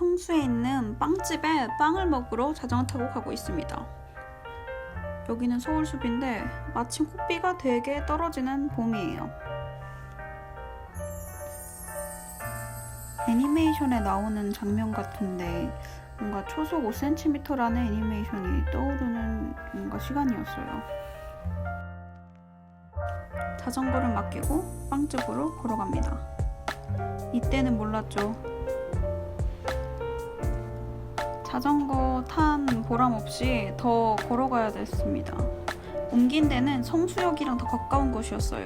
성수에 있는 빵집에 빵을 먹으러 자전거 타고 가고 있습니다. 여기는 서울숲인데 마침 꽃비가 되게 떨어지는 봄이에요. 애니메이션에 나오는 장면 같은데 뭔가 초속 5cm라는 애니메이션이 떠오르는 뭔가 시간이었어요. 자전거를 맡기고 빵집으로 걸어갑니다. 이때는 몰랐죠. 자전거 탄 보람 없이 더 걸어가야 됐습니다. 옮긴 데는 성수역이랑 더 가까운 곳이었어요.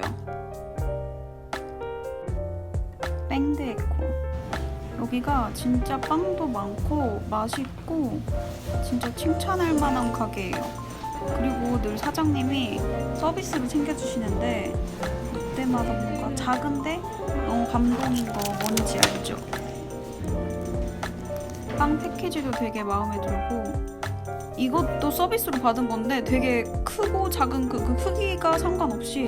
뺑드에코. 여기가 진짜 빵도 많고 맛있고 진짜 칭찬할 만한 가게예요. 그리고 늘 사장님이 서비스를 챙겨주시는데 그때마다 뭔가 작은데 너무 감동인 거 빵 패키지도 되게 마음에 들고 이것도 서비스로 받은 건데 되게 크고 작은 그, 그 크기가 상관없이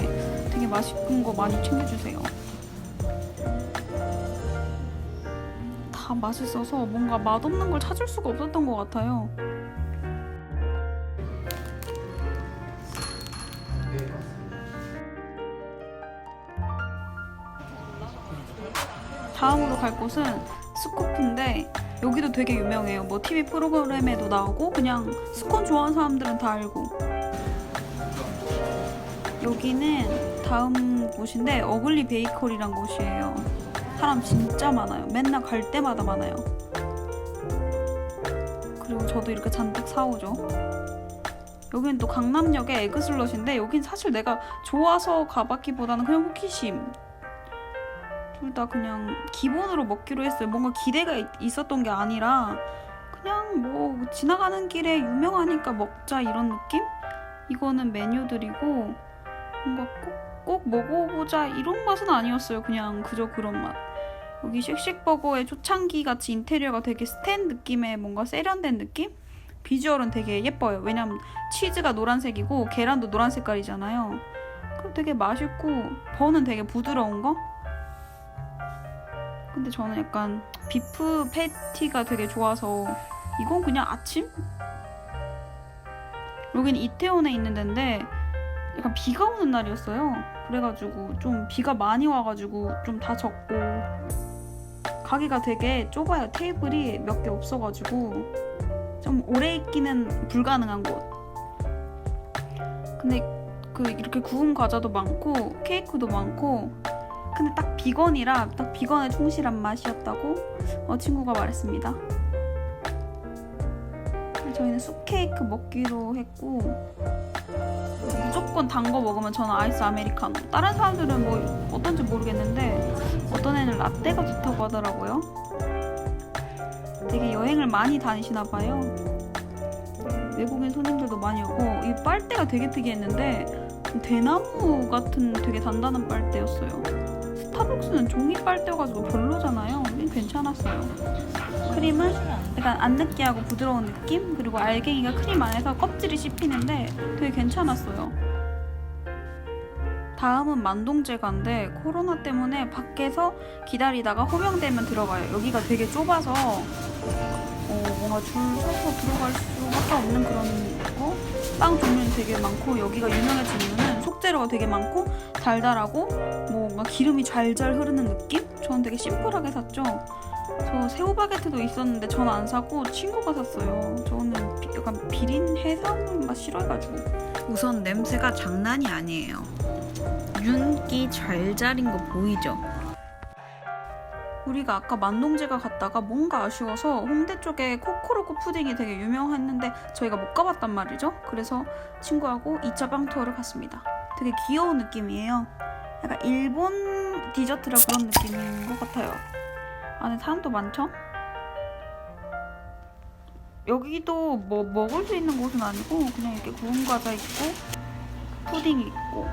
되게 맛있는 거 많이 챙겨주세요. 다 맛있어서 뭔가 맛없는 걸 찾을 수가 없었던 것 같아요. 다음으로 갈 곳은 스코프인데 여기도 되게 유명해요. 뭐 TV 프로그램에도 나오고 그냥 스콘 좋아하는 사람들은 다 알고. 여기는 다음 곳인데 어글리 베이커리란 곳이에요. 사람 진짜 많아요. 맨날 갈 때마다 많아요. 그리고 저도 이렇게 잔뜩 사오죠. 여기는 또 강남역의 에그슬롯인데 여긴 사실 내가 좋아서 가봤기보다는 그냥 호기심. 둘 다 그냥 기본으로 먹기로 했어요. 뭔가 기대가 있- 있었던 게 아니라 그냥 뭐 지나가는 길에 유명하니까 먹자 이런 느낌? 이거는 메뉴들이고 뭔가 꼭, 꼭 먹어보자 이런 맛은 아니었어요. 그냥 그저 그런 맛. 여기 쉑쉑버거의 초창기 같이 인테리어가 되게 스탠 느낌의 뭔가 세련된 느낌? 비주얼은 되게 예뻐요. 왜냐면 치즈가 노란색이고 계란도 노란 색깔이잖아요. 그리고 되게 맛있고 버는 되게 부드러운 거? 근데 저는 약간 비프 패티가 되게 좋아서 이건 그냥 아침? 여긴 이태원에 있는 데인데 약간 비가 오는 날이었어요. 그래가지고 좀 비가 많이 와가지고 좀 다 젖고 가게가 되게 좁아요. 테이블이 몇 개 없어가지고 좀 오래 있기는 불가능한 곳. 근데 그 이렇게 구운 과자도 많고 케이크도 많고 근데 딱 비건이라 딱 비건에 충실한 맛이었다고 어, 친구가 말했습니다. 저희는 쑥케이크 먹기로 했고 무조건 단 거 먹으면 저는 아이스 아메리카노. 다른 사람들은 뭐 어떤지 모르겠는데 어떤 애는 라떼가 좋다고 하더라고요. 되게 여행을 많이 다니시나 봐요. 외국인 손님들도 많이 오고 이 빨대가 되게 특이했는데 대나무 같은 되게 단단한 빨대였어요. 스타벅스는 종이 빨대여가지고 별로잖아요. 괜찮았어요. 크림은 약간 안 느끼하고 부드러운 느낌? 그리고 알갱이가 크림 안에서 껍질이 씹히는데 되게 괜찮았어요. 다음은 만동제과인데 코로나 때문에 밖에서 기다리다가 호명되면 들어가요. 여기가 되게 좁아서 어, 뭔가 줄 서서 들어갈 수밖에 없는 그런 거? 빵 종류는 되게 많고 여기가 유명해진 이유는 속재료가 되게 많고 달달하고 뭔가 기름이 잘잘 흐르는 느낌? 저는 되게 심플하게 샀죠. 저 새우 바게트도 있었는데 저는 안 사고 친구가 샀어요. 저는 비- 약간 비린 해산 맛 싫어해가지고. 우선 냄새가 장난이 아니에요. 윤기 잘잘인 거 보이죠? 우리가 아까 만동제가 갔다가 뭔가 아쉬워서 홍대 쪽에 코코로코 푸딩이 되게 유명했는데 저희가 못 가봤단 말이죠. 그래서 친구하고 2차 빵 투어를 갔습니다. 되게 귀여운 느낌이에요. 약간 일본 디저트라 그런 느낌인 것 같아요. 안에 사람도 많죠? 여기도 뭐 먹을 수 있는 곳은 아니고 그냥 이렇게 구운 과자 있고 푸딩이 있고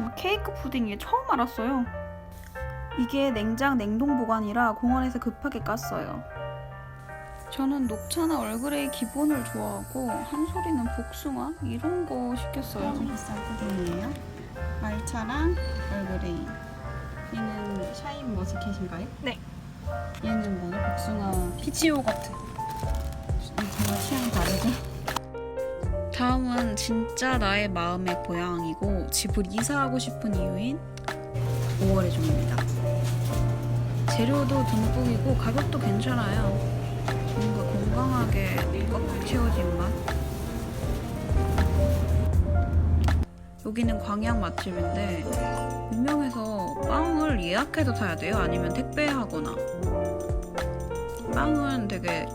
뭐 케이크 푸딩이 처음 알았어요. 이게 냉장 냉동 보관이라 공원에서 급하게 깠어요. 저는 녹차나 얼그레이 기본을 좋아하고 한솔이는 복숭아 이런 거 시켰어요. 비싼 푸딩이에요. 말차랑 얼그레이. 얘는 샤인 머스켓인가요? 네. 얘는 뭐죠? 복숭아 피? 피치오 같아. 정말 취향 다르죠? 다음은 진짜 나의 마음의 고향이고 집을 이사하고 싶은 이유인 5월의 종입니다. 재료도 듬뿍이고 가격도 괜찮아요. 뭔가 건강하게 꽉 채워진 맛. 여기는 광양 맛집인데 유명해서 빵을 예약해서 사야 돼요. 아니면 택배하거나. 빵은 되게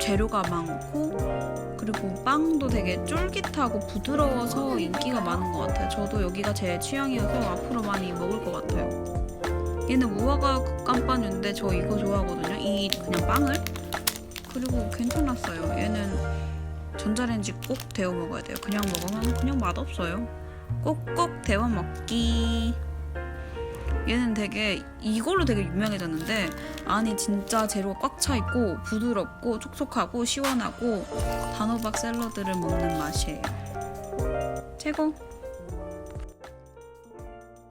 재료가 많고 그리고 빵도 되게 쫄깃하고 부드러워서 인기가 많은 것 같아요. 저도 여기가 제 취향이어서 앞으로 많이 먹을 것 같아요. 얘는 무화과 깜빠뉴인데 저 이거 좋아하거든요. 이 그냥 빵을. 그리고 괜찮았어요. 얘는 전자레인지 꼭 데워 먹어야 돼요. 그냥 먹으면 그냥 맛없어요. 꼭꼭 데워 먹기. 얘는 되게 이걸로 되게 유명해졌는데 안이 진짜 재료가 꽉 차 있고 부드럽고 촉촉하고 시원하고 단호박 샐러드를 먹는 맛이에요. 최고.